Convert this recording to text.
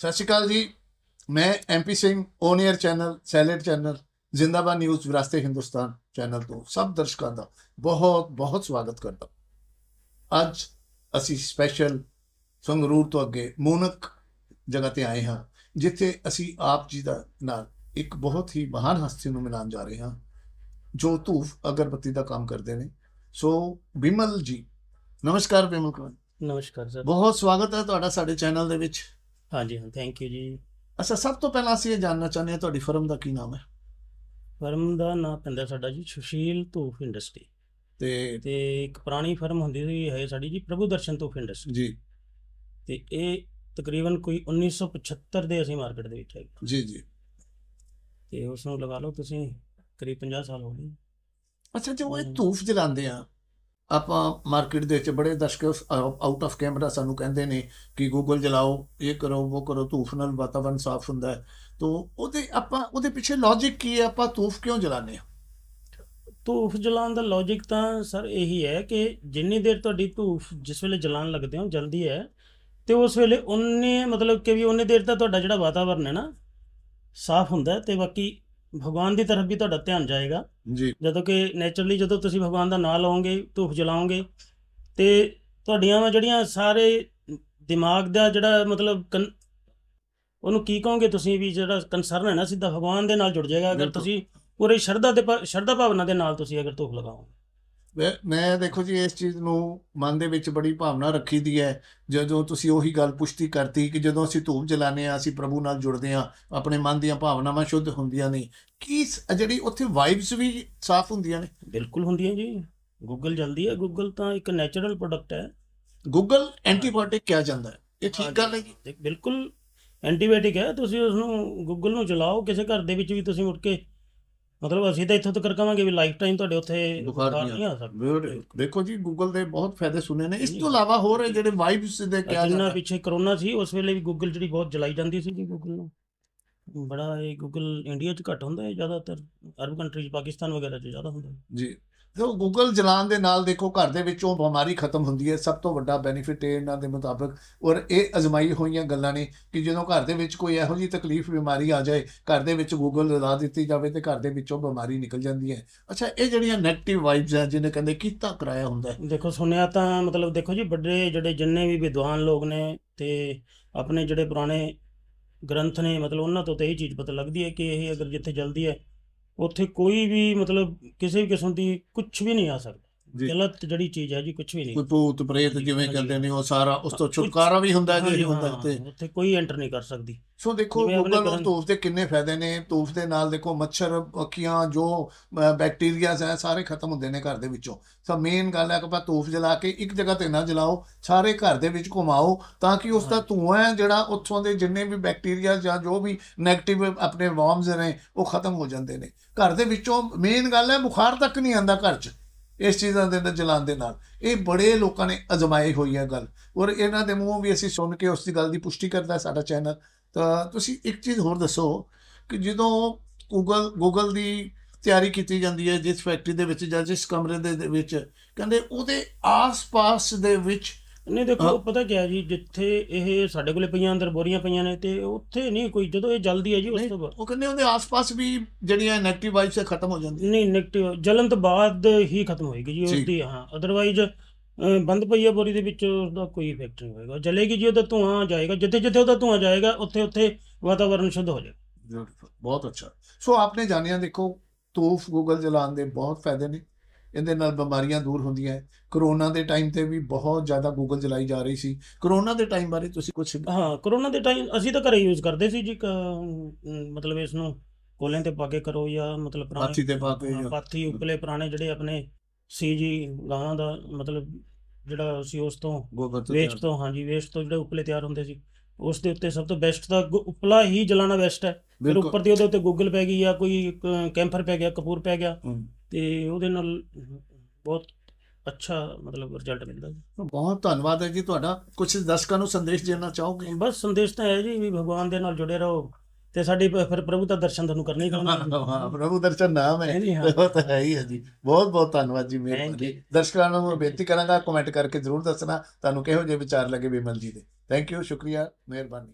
ਸਤਿ ਸ਼੍ਰੀ ਅਕਾਲ ਜੀ। ਮੈਂ MP Singh on air channel salad channel ਜ਼ਿੰਦਾਬਾਦ ਨਿਊਜ਼ ਵਿਰਾਸਤੇ ਹਿੰਦੁਸਤਾਨ ਚੈਨਲ ਤੋਂ ਸਭ ਦਰਸ਼ਕਾਂ ਦਾ ਬਹੁਤ ਬਹੁਤ ਸਵਾਗਤ ਕਰਦਾ ਅੱਜ ਅਸੀਂ ਸਪੈਸ਼ਲ ਸੰਗਰੂਰ ਤੋਂ ਅੱਗੇ ਮੂਨਕ ਜਗ੍ਹਾ ਤੇ ਆਏ ਹਾਂ ਜਿੱਥੇ ਅਸੀਂ ਆਪ ਜੀ ਦਾ ਨਾਲ ਇੱਕ ਬਹੁਤ ਹੀ ਮਹਾਨ ਹਸਤੀ ਨੂੰ ਮਿਲਾਨ ਜਾ ਰਹੇ ਹਾਂ ਜੋ ਧੂਫ ਅਗਰਬੱਤੀ ਦਾ ਕੰਮ ਕਰਦੇ ਨੇ। ਸੋ ਬਿਮਲ ਜੀ ਨਮਸਕਾਰ ਬਿਮਲ ਕੁਮਾਰ ਨਮਸਕਾਰ ਸਰ। ਬਹੁਤ ਸਵਾਗਤ ਹੈ ਤੁਹਾਡਾ ਸਾਡੇ ਚੈਨਲ ਦੇ ਵਿੱਚ। ਹਾਂਜੀ ਹਾਂ ਥੈਂਕ ਯੂ ਜੀ। ਅੱਛਾ ਸਭ ਤੋਂ ਪਹਿਲਾਂ ਅਸੀਂ ਇਹ ਜਾਣਨਾ ਚਾਹੁੰਦੇ ਹਾਂ ਤੁਹਾਡੀ ਫਰਮ ਦਾ ਕੀ ਨਾਮ ਹੈ? ਫਰਮ ਦਾ ਨਾਮ ਪੈਂਦਾ ਸਾਡਾ ਜੀ ਸੁਸ਼ੀਲ ਧੂਫ ਇੰਡਸਟਰੀ। ਤੇ ਤੇ ਇੱਕ ਪੁਰਾਣੀ ਫਰਮ ਹੁੰਦੀ ਸੀ ਹੈ ਸਾਡੀ ਜੀ ਪ੍ਰਭੂ ਦਰਸ਼ਨ ਧੂਫ ਇੰਡਸਟਰੀ। ਜੀ। ਤੇ ਇਹ ਤਕਰੀਬਨ ਕੋਈ 1975 ਦੇ ਅਸੀਂ ਮਾਰਕੀਟ ਦੇ ਵਿੱਚ ਹੈਗੇ ਜੀ ਜੀ। ਤੇ ਉਸ ਨੂੰ ਲਗਾ ਲਓ ਤੁਸੀਂ ਕਰੀਬ 50 ਸਾਲ ਹੋ ਗਏ। ਅੱਛਾ ਜੋ ਇਹ ਹਮ। ਧੂਫ ਜਲਾਉਂਦੇ ਆ ਆਪਾਂ ਮਾਰਕੀਟ ਦੇ ਵਿੱਚ ਬੜੇ ਦਰਸ਼ਕ ਆਊਟ ਆਫ ਕੈਮਰਾ ਸਾਨੂੰ ਕਹਿੰਦੇ ਨੇ ਕਿ ਗੂਗਲ ਜਲਾਓ ਇਹ ਕਰੋ, ਉਹ ਕਰੋ, ਧੂਫ ਨਾਲ ਵਾਤਾਵਰਣ ਸਾਫ਼ ਹੁੰਦਾ ਹੈ। ਤੋ ਉਹਦੇ ਆਪਾਂ, ਉਹਦੇ ਪਿੱਛੇ ਲੌਜੀਕ ਕੀ ਹੈ? ਆਪਾਂ ਧੂਫ ਕਿਉਂ ਜਲਾਉਂਦੇ ਹਾਂ? ਧੂਫ ਜਲਾਉਣ ਦਾ ਲੌਜੀਕ ਤਾਂ ਸਰ ਇਹੀ ਹੈ ਕਿ ਜਿੰਨੀ ਦੇਰ ਤੁਹਾਡੀ ਧੂਫ ਜਿਸ ਵੇਲੇ ਜਲਾਉਣ ਲੱਗਦੇ ਹੋ, ਜਲਦੀ ਹੈ, ਤੇ ਉਸ ਵੇਲੇ ਉਨੇ ਮਤਲਬ ਕਿ ਵੀ ਉਨੇ ਦੇਰ ਤਾਂ ਤੁਹਾਡਾ ਜਿਹੜਾ ਵਾਤਾਵਰਨ ਹੈ ਨਾ, ਸਾਫ਼ ਹੁੰਦਾ ਹੈ ਤੇ ਬਾਕੀ ਭਗਵਾਨ ਦੀ ਤਰਫ ਵੀ ਤੁਹਾਡਾ ਧਿਆਨ ਜਾਏਗਾ। ਜੀ। ਜਦੋਂ ਕਿ ਨੇਚਰਲੀ ਜਦੋਂ ਤੁਸੀਂ ਭਗਵਾਨ ਦਾ ਨਾਮ ਲਓਗੇ ਧੂਫ ਜਲਾਓਗੇ ਤੇ ਤੁਹਾਡੀਆਂ ਜਿਹੜੀਆਂ ਸਾਰੇ ਦਿਮਾਗ ਦਾ ਜਿਹੜਾ ਮਤਲਬ ਉਹਨੂੰ ਕੀ ਕਹੋਗੇ ਤੁਸੀਂ ਵੀ ਜਿਹੜਾ ਕੰਸਰਨ ਹੈ ਨਾ ਸਿੱਧਾ ਭਗਵਾਨ ਦੇ ਨਾਲ ਜੁੜ ਜਾਏਗਾ। ਅਗਰ। ਤੁਸੀਂ ਪੂਰੇ ਸ਼ਰਧਾ ਦੇ ਭ- ਸ਼ਰਧਾ ਭਾਵਨਾ ਦੇ ਨਾਲ ਤੁਸੀਂ ਅਗਰ ਧੂਫ ਲਗਾਓਗੇ। ਮੈਂ- ਦੇਖੋ ਜੀ ਇਸ ਚੀਜ਼ ਨੂੰ ਮਨ ਦੇ ਵਿੱਚ ਬੜੀ ਭਾਵਨਾ ਰੱਖੀ ਦੀ ਹੈ। ਜਦੋਂ ਤੁਸੀਂ ਉਹੀ ਗੱਲ ਪੁਸ਼ਟੀ ਕਰਤੀ ਕਿ ਜਦੋਂ ਅਸੀਂ ਧੂਪ ਜਲਾਉਂਦੇ ਆ ਅਸੀਂ ਪ੍ਰਭੂ ਨਾਲ ਜੁੜਦੇ ਆ ਆਪਣੇ ਮਨ ਦੀਆਂ ਭਾਵਨਾਵਾਂ ਸ਼ੁੱਧ ਹੁੰਦੀਆਂ ਨੇ ਕੀ ਜਿਹੜੀ ਉੱਥੇ ਵਾਈਬਸ ਵੀ ਸਾਫ਼ ਹੁੰਦੀਆਂ ਨੇ? ਬਿਲਕੁਲ ਹੁੰਦੀ ਹੈ ਜੀ। ਗੂਗਲ ਜਲਦੀ ਹੈ। ਗੂਗਲ ਤਾਂ ਇੱਕ ਨੈਚੁਰਲ ਪ੍ਰੋਡਕਟ ਹੈ। ਗੂਗਲ ਐਂਟੀਬਾਇਓਟਿਕ ਕਿਹਾ ਜਾਂਦਾ ਹੈ। ਇਹ ਠੀਕ ਗੱਲ ਹੈ ਜੀ। ਬਿਲਕੁਲ ਐਂਟੀਬਾਇਓਟਿਕ ਹੈ। ਤੁਸੀਂ ਉਸ ਨੂੰ ਗੂਗਲ ਨੂੰ ਚਲਾਓ। ਕਿਸੇ ਘਰ ਦੇ ਵਿੱਚ ਵੀ ਤੁਸੀਂ ਮੁੜ ਕੇ ਮਤਲਬ ਅਸੀਂ ਤਾਂ ਇੱਥੋਂ ਤੱਕ ਕਹਾਂਗੇ ਵੀ ਲਾਈਫ ਟਾਈਮ ਤੁਹਾਡੇ ਉੱਥੇ ਬੁਖਾਰ ਨਹੀਂ ਆ ਸਕਦਾ ਦੇਖੋ ਜੀ ਗੂਗਲ ਦੇ ਬਹੁਤ ਫਾਇਦੇ ਸੁਣੇ ਨੇ। ਇਸ। ਤੋਂ ਇਲਾਵਾ ਹੋਰ ਜਿਹੜੇ ਵਾਈਬਸ ਦੇ ਕਿਹਾ ਜਿੰਨਾ ਜਾਂਦਾ ਪਿੱਛੇ ਕਰੋਨਾ ਸੀ ਉਸ ਵੇਲੇ ਵੀ ਗੂਗਲ ਜਿਹੜੀ ਬਹੁਤ ਜਲਾਈ ਜਾਂਦੀ ਸੀ ਜੀ ਗੂਗਲ ਨੂੰ। ਬੜਾ ਇਹ ਗੂਗਲ ਇੰਡੀਆ 'ਚ ਘੱਟ ਹੁੰਦਾ ਹੈ ਜ਼ਿਆਦਾਤਰ? ਅਰਬ ਕੰਟਰੀਜ਼ ਪਾਕਿਸਤਾਨ ਵਗੈਰਾ 'ਚ ਜ਼ਿਆਦਾ ਹੁੰਦਾ ਹੈ? ਜੀ। ਤੇ ਗੂਗਲ ਜਲਾਉਣ ਦੇ ਨਾਲ ਦੇਖੋ ਘਰ ਦੇ ਵਿੱਚੋਂ ਬਿਮਾਰੀ ਖਤਮ ਹੁੰਦੀ ਹੈ। ਸਭ ਤੋਂ ਵੱਡਾ ਬੈਨੀਫਿਟ ਇਹ ਇਹਨਾਂ ਦੇ ਮੁਤਾਬਕ ਔਰ ਇਹ ਅਜ਼ਮਾਈ ਹੋਈਆਂ ਗੱਲਾਂ ਨੇ ਕਿ ਜਦੋਂ ਘਰ ਦੇ ਵਿੱਚ ਕੋਈ ਇਹੋ ਜਿਹੀ ਤਕਲੀਫ ਬਿਮਾਰੀ ਆ ਜਾਏ ਘਰ ਦੇ ਵਿੱਚ ਗੂਗਲ ਲਾ ਦਿੱਤੀ ਜਾਵੇ ਤੇ ਘਰ ਦੇ ਵਿੱਚੋਂ ਬਿਮਾਰੀ ਨਿਕਲ ਜਾਂਦੀ ਹੈ। ਅੱਛਾ ਇਹ ਜਿਹੜੀਆਂ 네ਗੇਟਿਵ ਵਾਈਬਸ ਆ ਜਿਹਨੇ ਕਹਿੰਦੇ ਕੀਤਾ ਕਰਾਇਆ ਹੁੰਦਾ ਦੇਖੋ ਸੁਣਿਆ ਤਾਂ ਮਤਲਬ ਦੇਖੋ ਜੀ ਵੱਡੇ ਜਿਹੜੇ ਜਿੰਨੇ ਵੀ ਵਿਦਵਾਨ ਲੋਕ ਨੇ ਤੇ ਆਪਣੇ ਜਿਹੜੇ ਪੁਰਾਣੇ ਗ੍ਰੰਥ ਨੇ ਮਤਲਬ ਉਹਨਾਂ ਤੋਂ ਤਾਂ ਇਹ ਚੀਜ਼ ਪਤਾ ਲੱਗਦੀ ਹੈ ਕਿ ਇਹ ਅਗਰ ਜਿੱਥੇ ਜਲਦੀ ਹੈ, ਉੱਥੇ ਕੋਈ ਵੀ ਮਤਲਬ ਕਿਸੇ ਵੀ ਕਿਸਮ ਦੀ ਕੁਝ ਵੀ ਨਹੀਂ ਆ ਸਕਦਾ। ਗਲਤ ਜਿਹੜੀ ਚੀਜ਼ ਹੈ ਜੀ ਕੁਝ ਵੀ ਨਹੀਂ। ਕੋਈ ਭੂਤ ਪ੍ਰੇਤ ਜਿਵੇਂ। ਕਹਿੰਦੇ ਨੇ ਉਹ ਸਾਰਾ ਉਸ ਤੋਂ ਛੁਟਕਾਰਾ ਵੀ ਹੁੰਦਾ ਹੈ ਹਾਂਜੀ, ਜਿਹੜੀ ਹੁੰਦਾ ਤੇ ਉੱਥੇ ਕੋਈ ਐਂਟਰ ਨਹੀਂ ਕਰ ਸਕਦੀ। ਸੋ ਦੇਖੋ ਔਰ ਗ੍ਰੰਥ- ਧੂਫ ਦੇ ਕਿੰਨੇ ਫਾਇਦੇ ਨੇ। ਧੂਫ ਦੇ ਨਾਲ ਦੇਖੋ ਮੱਛਰ ਮੱਖੀਆਂ ਜੋ ਬੈਕਟੀਰੀਆਜ਼ ਹੈ ਸਾਰੇ ਖਤਮ ਹੁੰਦੇ ਨੇ ਘਰ ਦੇ ਵਿੱਚੋਂ। ਸੋ ਮੇਨ ਗੱਲ ਹੈ ਕਿ ਆਪਾਂ ਧੂਫ ਜਲਾ ਕੇ ਇੱਕ ਜਗ੍ਹਾ ਤੇ ਨਾ ਜਲਾਓ ਸਾਰੇ ਘਰ ਦੇ ਵਿੱਚ ਘੁਮਾਓ ਤਾਂ ਕਿ ਉਸ ਦਾ ਧੂਆਂ ਹੈ ਜਿਹੜਾ ਉੱਥੋਂ ਦੇ ਜਿੰਨੇ ਵੀ ਬੈਕਟੀਰੀਆ ਜਾਂ ਜੋ ਵੀ 네ਗੇਟਿਵ ਆਪਣੇ ਵਾਰਮਸ ਨੇ ਉਹ ਖਤਮ ਹੋ ਜਾਂਦੇ ਨੇ। ਘਰ ਦੇ ਵਿੱਚੋਂ ਮੇਨ ਗੱਲ ਹੈ ਬੁਖਾਰ ਤੱਕ ਨਹੀਂ ਆਂਦਾ ਘਰ 'ਚ। ਇਸ ਚੀਜ਼ਾਂ ਦੇ ਨਾਲ, ਜਲਾਉਣ ਦੇ ਨਾਲ। ਇਹ ਬੜੇ ਲੋਕਾਂ ਨੇ ਅਜ਼ਮਾਈ ਹੋਈ ਹੈ ਗੱਲ। ਔਰ ਇਹਨਾਂ ਦੇ ਮੂੰਹੋਂ ਵੀ ਅਸੀਂ ਸੁਣ ਕੇ ਉਸ ਦੀ ਗੱਲ ਦੀ ਪੁਸ਼ਟੀ ਕਰਦਾ ਸਾਡਾ ਚੈਨਲ। ਤਾਂ ਤੁਸੀਂ ਇੱਕ ਚੀਜ਼ ਹੋਰ ਦੱਸੋ ਕਿ ਜਦੋਂ ਗੂਗਲ ਗੂਗਲ ਦੀ ਤਿਆਰੀ ਕੀਤੀ ਜਾਂਦੀ ਹੈ, ਜਿਸ ਫੈਕਟਰੀ ਦੇ ਵਿੱਚ ਜਾਂ ਜਿਸ ਕਮਰੇ ਦੇ ਵਿੱਚ, ਕਹਿੰਦੇ ਉਹਦੇ ਆਸ-ਪਾਸ ਦੇ ਵਿੱਚ ਨਹੀਂ ਦੇਖੋ ਹਾਂ। ਪਤਾ ਕੀ ਹੈ ਜੀ ਜਿੱਥੇ ਇਹ ਸਾਡੇ ਕੋਲੇ ਪਈਆਂ ਅੰਦਰ ਬੋਰੀਆਂ ਪਈਆਂ ਨੇ ਤੇ ਉੱਥੇ ਨਹੀਂ ਕੋਈ ਜਦੋਂ ਇਹ ਜਲਦੀ ਹੈ ਜੀ ਉਸ ਤੋਂ ਬਾਅਦ। ਉਹ ਕਹਿੰਦੇ ਉਹਦੇ ਆਸ-ਪਾਸ ਵੀ ਜਿਹੜੀਆਂ 네ਗੇਟਿਵ ਵਾਈਬਸ ਖਤਮ ਹੋ ਜਾਂਦੀਆਂ। ਨਹੀਂ ਨੈਗੇਟਿਵ ਜਲਨ ਤੋਂ ਬਾਅਦ ਹੀ ਖਤਮ ਹੋਏਗੀ ਜੀ। ਉਹਦੀ ਹਾਂ। ਅਦਰਵਾਈਜ਼ ਬੰਦ ਪਈ ਹੈ ਬੋਰੀ ਦੇ ਵਿੱਚ ਉਹਦਾ ਕੋਈ ਇਫੈਕਟ ਨਹੀਂ ਹੋਏਗਾ। ਜਲੇਗੀ ਜੀ ਉਹਦਾ ਧੂਆਂ ਜਾਏਗਾ। ਜਿੱਥੇ ਜਿੱਥੇ ਉਹਦਾ ਧੂਆਂ ਜਾਏਗਾ ਉੱਥੇ ਉੱਥੇ ਵਾਤਾਵਰਣ ਸ਼ੁੱਧ ਹੋ ਜਾਏਗਾ। ਬਿਊਟੀਫੁਲ ਬਹੁਤ ਅੱਛਾ। ਸੋ ਆਪਨੇ ਜਾਣਿਆ ਦੇਖੋ ਧੂਫ ਗੂਗਲ ਜਲਾਉਣ ਦੇ ਬਹੁਤ ਫਾਇਦੇ ਨੇ। ਇਹਦੇ ਨਾਲ ਬਿਮਾਰੀਆਂ ਦੂਰ ਹੁੰਦੀਆਂ ਹੈ। ਕਰੋਨਾ ਦੇ ਟਾਈਮ ਤੇ ਵੀ ਬਹੁਤ ਜ਼ਿਆਦਾ ਗੂਗਲ ਜਲਾਈ ਜਾ ਰਹੀ ਸੀ। ਕਰੋਨਾ ਦੇ ਟਾਈਮ ਬਾਰੇ ਤੁਸੀਂ ਕੁਝ ਹਾਂ ਕਰੋਨਾ ਦੇ ਟਾਈਮ ਅਸੀਂ ਤਾਂ ਘਰੇ ਯੂਜ਼ ਕਰਦੇ ਸੀ ਜੀ ਮਤਲਬ ਇਸ ਨੂੰ ਕੋਲਿਆਂ ਤੇ ਪਾ ਕੇ ਕਰੋ ਜਾਂ ਮਤਲਬ ਪੁਰਾਣੇ ਪਾਥੀ ਤੇ ਪਾ ਕੇ ਪਾਥੀ ਉੱਪਲੇ ਪੁਰਾਣੇ ਜਿਹੜੇ ਆਪਣੇ ਸੀ ਜੀ ਗਾਂ ਦਾ ਮਤਲਬ ਜਿਹੜਾ ਸੀ ਉਸ ਤੋਂ ਵੇਸਟ ਤੋਂ ਹਾਂਜੀ ਵੇਸਟ ਤੋਂ ਜਿਹੜੇ ਉੱਪਲੇ ਤਿਆਰ ਹੁੰਦੇ ਸੀ ਉਸ ਦੇ ਉੱਤੇ ਸਭ ਤੋਂ ਬੈਸਟ ਤਾਂ ਉੱਪਲਾ ਹੀ ਜਲਾਣਾ ਬੈਸਟ ਹੈ। ਫਿਰ ਉੱਪਰ ਦੀ ਉਹਦੇ ਉੱਤੇ ਗੂਗਲ ਪੈ ਗਈ ਜਾਂ ਕੋਈ ਕੈਂਫਰ ਪੈ ਗਿਆ ਕਪੂਰ ਪੈ ਗਿਆ। ਤੇ ਉਹਦੇ ਨਾਲ ਬਹੁਤ ਅੱਛਾ ਮਤਲਬ ਰਿਜ਼ਲਟ ਮਿਲਦਾ ਜੀ। ਬਹੁਤ ਧੰਨਵਾਦ ਹੈ ਜੀ ਤੁਹਾਡਾ। ਕੁਝ ਦਰਸ਼ਕਾਂ ਨੂੰ ਸੰਦੇਸ਼ ਦੇਣਾ ਚਾਹੋਗੇ? ਬਸ ਸੰਦੇਸ਼ ਤਾਂ ਹੈ ਜੀ ਵੀ ਭਗਵਾਨ ਦੇ ਨਾਲ ਜੁੜੇ ਰਹੋ ਤੇ ਸਾਡੀ ਫਿਰ ਪ੍ਰਭੂ ਦਾ ਦਰਸ਼ਨ ਤੁਹਾਨੂੰ ਕਰਨੇ ਹੀ ਕਰਨੇ ਹਾਂ ਪ੍ਰਭੂ ਦਰਸ਼ਨ ਨਾਮ ਹੈ। ਉਹ ਤਾਂ ਹੈ ਹੀ ਹੈ ਜੀ। ਬਹੁਤ ਬਹੁਤ ਧੰਨਵਾਦ ਜੀ you. ਦਰਸ਼ਕਾਂ ਨੂੰ ਬੇਨਤੀ ਕਰਾਂਗਾ ਕਮੈਂਟ ਕਰਕੇ ਜ਼ਰੂਰ ਦੱਸਣਾ। ਤੁਹਾਨੂੰ ਕਿਹੋ ਜਿਹੇ ਵਿਚਾਰ ਲੱਗੇ ਵਿਮਲ ਜੀ ਦੇ। ਥੈਂਕ ਯੂ ਸ਼ੁਕਰੀਆ ਮਿਹਰਬਾਨੀ।